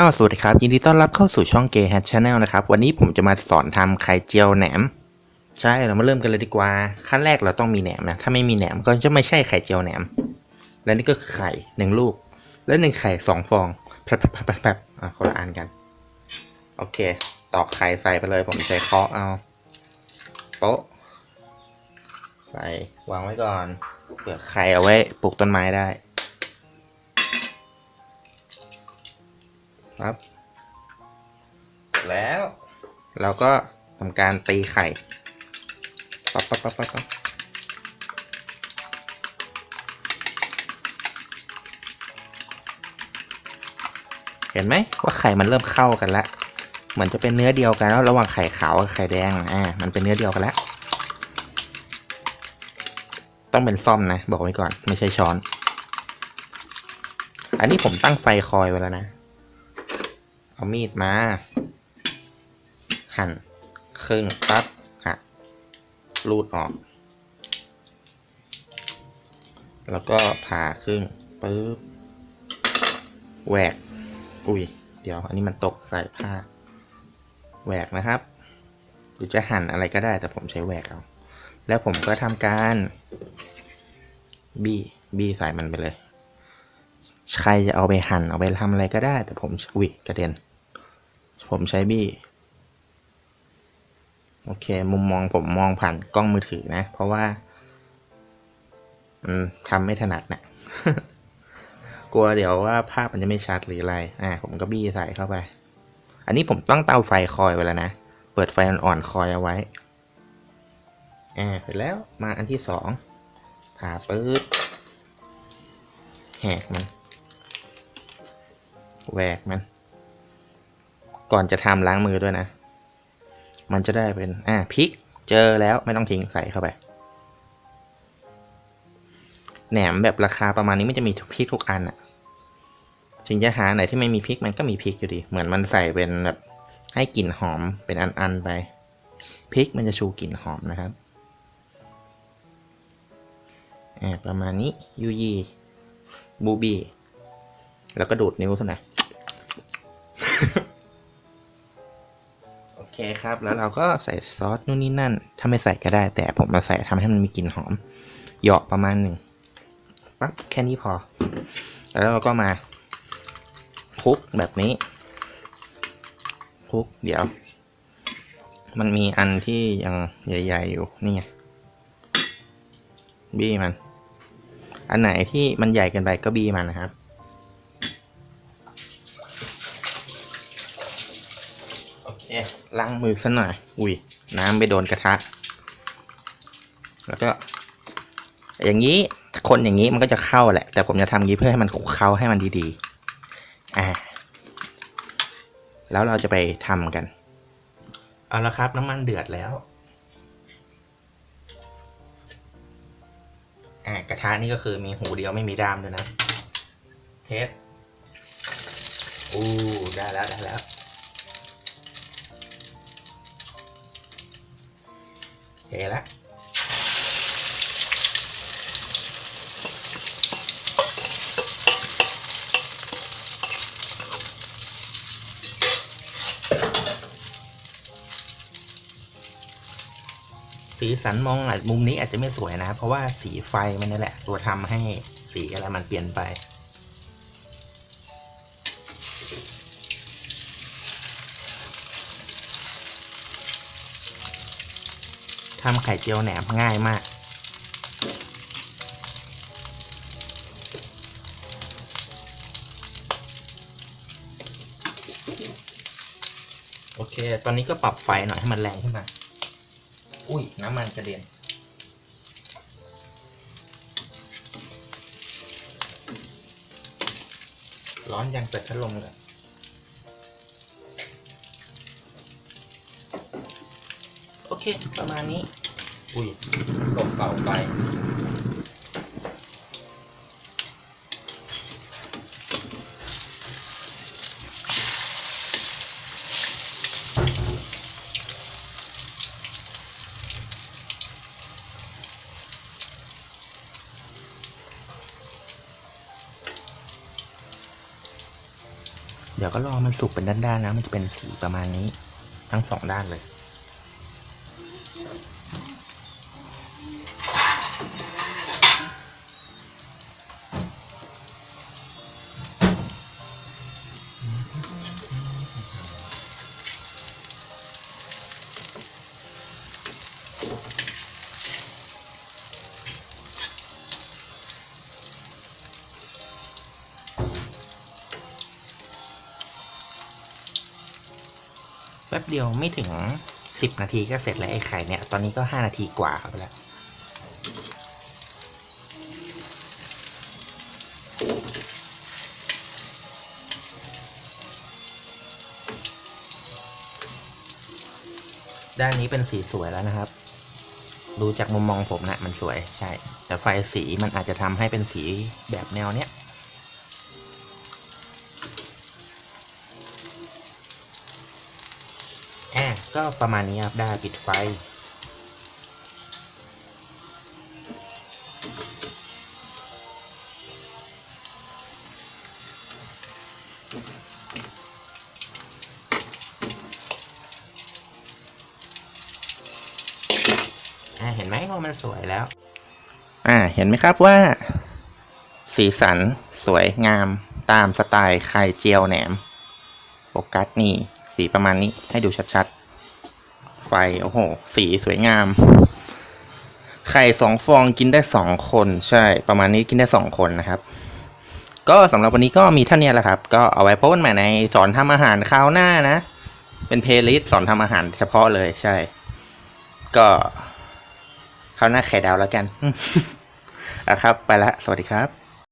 อ้าวสวัสดีครับ ยินดีต้อนรับเข้าสู่ช่อง Gay Hat Channel นะครับ วันนี้ผมจะมาสอนทำไข่เจียวแหนม ใช่เรามาเริ่มกันเลยดีกว่า ขั้นแรกเราต้องมีแหนมนะ ถ้าไม่มีแหนมก็จะไม่ใช่ไข่เจียวแหนม และนี่ก็ไข่หนึ่งลูก และหนึ่งไข่สองฟองแป๊บแป๊บแป๊บแป๊บแป๊บอะคนละอันกัน โอเค ตอกไข่ใส่ไปเลยผมใช้เคาะเอาโป๊ะใส่วางไว้ก่อนเผื่อไข่เอาไว้ปลูกต้นไม้ได้ ครับเสร็จแล้ว เราก็ทำการตีไข่ปั๊บปั๊บปั๊บปั๊บปั๊บเห็นไหมว่าไข่มันเริ่มเข้ากันแล้วเหมือนจะเป็นเนื้อเดียวกันแล้วระหว่างไข่ขาวกับไข่แดงอ่ามันเป็นเนื้อเดียวกันแล้ว ต้องเป็นซ่อมนะ บอกไว้ก่อนไม่ใช่ช้อน อันนี้ผมตั้งไฟคอยไว้แล้วนะเอา มีดมา หั่นครึ่งปั๊บหักรูดออก แล้วก็ผ่าครึ่งปึ๊บแหวก อุ้ย เดี๋ยว อันนี้มันตกใส่ผ้า แหวกนะครับ หรือจะหั่นอะไรก็ได้ แต่ผมใช้แหวกเอา แล้วผมก็ทำการบี้บี้ใส่มันไปเลย ใครจะเอาไปหั่นเอาไปทำอะไรก็ได้ แต่ผมอุ้ยกระเด็น ผมใช้บี้ โอเค มุมมองผมมองผ่านกล้องมือถือนะ เพราะว่ามันทำไม่ถนัดนะกลัวเดี๋ยวว่าภาพมันจะไม่ชัดหรืออะไร อ่า ผมก็บี้ใส่เข้าไป อันนี้ผมตั้งเตาไฟคอยไว้แล้วนะ เปิดไฟอ่อนๆคอยเอาไว้ อ่า เสร็จแล้วมาอันที่สองผ่าปื๊ดแหกมัน แหวกมัน ก่อนจะทำล้างมือด้วยนะ มันจะได้เป็นอ่าพริกเจอแล้วไม่ต้องทิ้งใส่เข้าไปแหนมแบบราคาประมาณนี้ไม่จะมีพริกทุกอันอะถึงจะหาไหนที่ไม่มีพริกมันก็มีพริกอยู่ดี เหมือนมันใส่เป็นแบบให้กลิ่นหอมเป็นอันๆไปพริกมันจะชูกลิ่นหอมนะครับอ่าประมาณนี้ยูยีบูบีแล้วก็ดูดนิ้วเท่านั้น โอเคครับ แล้วเราก็ใส่ซอสนู่นนี่นั่น ถ้าไม่ใส่ก็ได้ แต่ผมมาใส่ทำให้มันมีกลิ่นหอม เหยาะประมาณหนึ่งปั๊บแค่นี้พอ แล้วเราก็มาคลุกแบบนี้คลุกเดี๋ยว มันมีอันที่ยังใหญ่ๆอยู่นี่ไงบี้มัน อันไหนที่มันใหญ่เกินไปก็บี้มันนะครับ โอเคล้างมือสักหน่อย อุ้ย น้ำไปโดนกระทะ แล้วก็ อย่างนี้คนอย่างนี้มันก็จะเข้าแหละ แต่ผมจะทำงนี้เพื่อให้มันเคล้าให้มันดีๆ อ่า แล้วเราจะไปทำกัน เอาละครับน้ำมันเดือดแล้ว อ่ากระทะนี่ก็คือมีหูเดียวไม่มีด้ามด้วยนะ เทสอู้ได้แล้วได้แล้ว เทแล้วสีสันมองอาจมุมนี้อาจจะไม่สวยนะ เพราะว่าสีไฟมันนี่แหละ ตัวทำให้สีอะไรมันเปลี่ยนไป ทำไข่เจียวแหนมง่ายมาก โอเค ตอนนี้ก็ปรับไฟหน่อยให้มันแรงขึ้นมา อุ้ย น้ำมันกระเด็นร้อนยังเปิดพัดลมเลย เค ประมาณนี้ อุ้ยตกเป่าไปโเดี๋ยวก็รอมันสุกเป็นด้านๆนะ มันจะเป็นสีประมาณนี้ ทั้งสองด้านเลย ป๊บเดียวไม่ถึงสิบนาทีก็เสร็จแล้วไอ้ไข่เนี่ย ตอนนี้ก็ห้านาทีกว่าครับแล้วด้านนี้เป็นสีสวยแล้วนะครับ ดูจากมุมมองผมนะมันสวยใช่ แต่ไฟสีมันอาจจะทำให้เป็นสีแบบแนวเนี้ย ก็ประมาณนี้ครับได้ปิดไฟ เห็นไหมว่ามันสวยแล้ว อ่า เห็นไหมครับว่า สีสันสวยงามตามสไตล์ไข่เจียวแหนม โฟกัสนี่ สีประมาณนี้ให้ดูชัดๆ ไฟ โอ้โห สีสวยงาม ไข่สองฟองกินได้สองคน ใช่ ประมาณนี้กินได้สองคนนะครับ ก็สำหรับวันนี้ก็มีเท่านี้แหละครับ ก็เอาไว้โพสต์ใหม่ในสอนทำอาหารคราวหน้านะ เป็นเพลย์ลิสต์สอนทำอาหารเฉพาะเลยใช่ ก็คราวหน้าไข่ดาวแล้วกันอะครับ ไปละ สวัสดีครับ